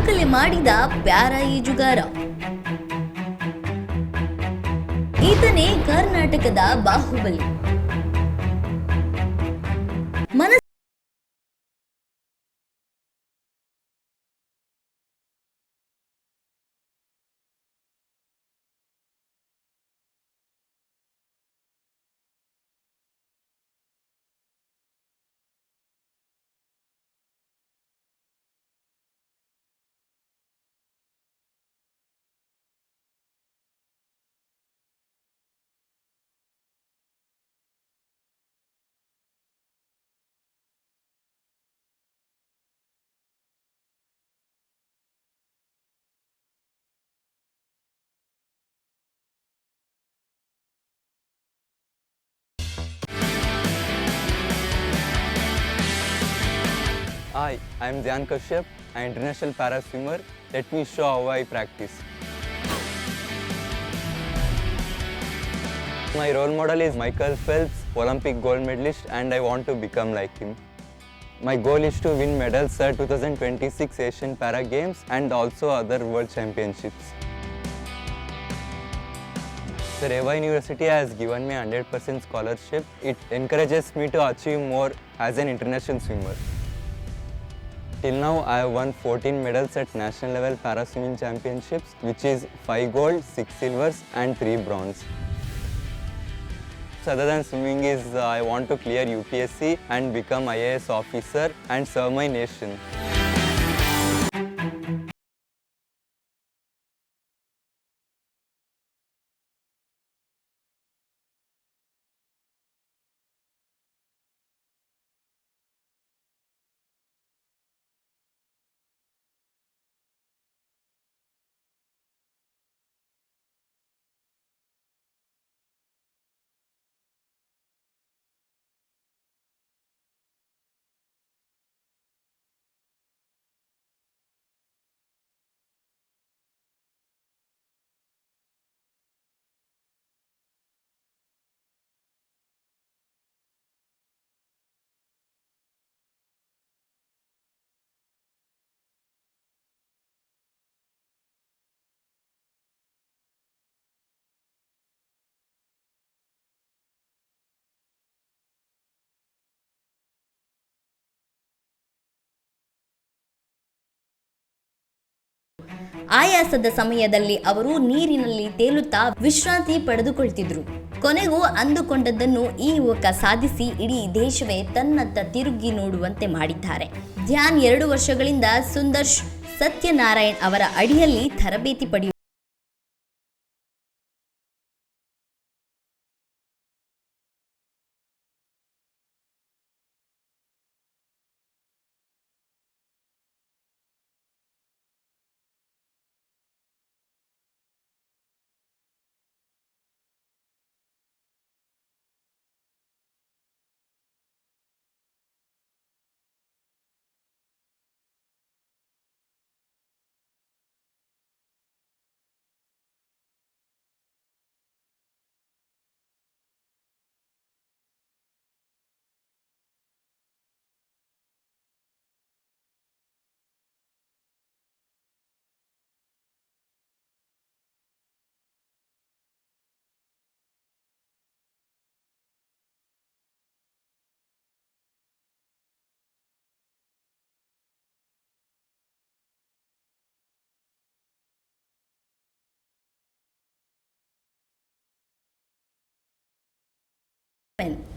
ದಾಖಲೆ ಮಾಡಿದ ಪ್ಯಾರ ಈಜುಗಾರ ಈತನೇ ಕರ್ನಾಟಕದ ಬಾಹುಬಲಿ. ಮನಸ್ Hi, I am Dhyan Kashyap, an international para swimmer. Let me show how I practice. My role model is Michael Phelps, Olympic gold medalist, and I want to become like him. My goal is to win medals at 2026 Asian Para Games and also other world championships. The Reva University has given me 100% scholarship. It encourages me to achieve more as an international swimmer. Till now, I have won 14 medals at national level para swimming championships, which is 5 gold, 6 silvers, and 3 bronze. So other than swimming is uh, I want to clear UPSC and become IAS officer and serve my nation. ಆಯಾಸದ ಸಮಯದಲ್ಲಿ ಅವರು ನೀರಿನಲ್ಲಿ ತೇಲುತ್ತಾ ವಿಶ್ರಾಂತಿ ಪಡೆದುಕೊಳ್ತಿದ್ರು. ಕೊನೆಗೂ ಅಂದುಕೊಂಡದ್ದನ್ನು ಈ ಯುವಕ ಸಾಧಿಸಿ ಇಡೀ ದೇಶವೇ ತನ್ನತ್ತ ತಿರುಗಿ ನೋಡುವಂತೆ ಮಾಡಿದ್ದಾರೆ. ಧ್ಯಾನ್ ಎರಡು ವರ್ಷಗಳಿಂದ ಸುಂದರ್ಶ್ ಸತ್ಯನಾರಾಯಣ್ ಅವರ ಅಡಿಯಲ್ಲಿ ತರಬೇತಿ ಪಡೆಯುವ pen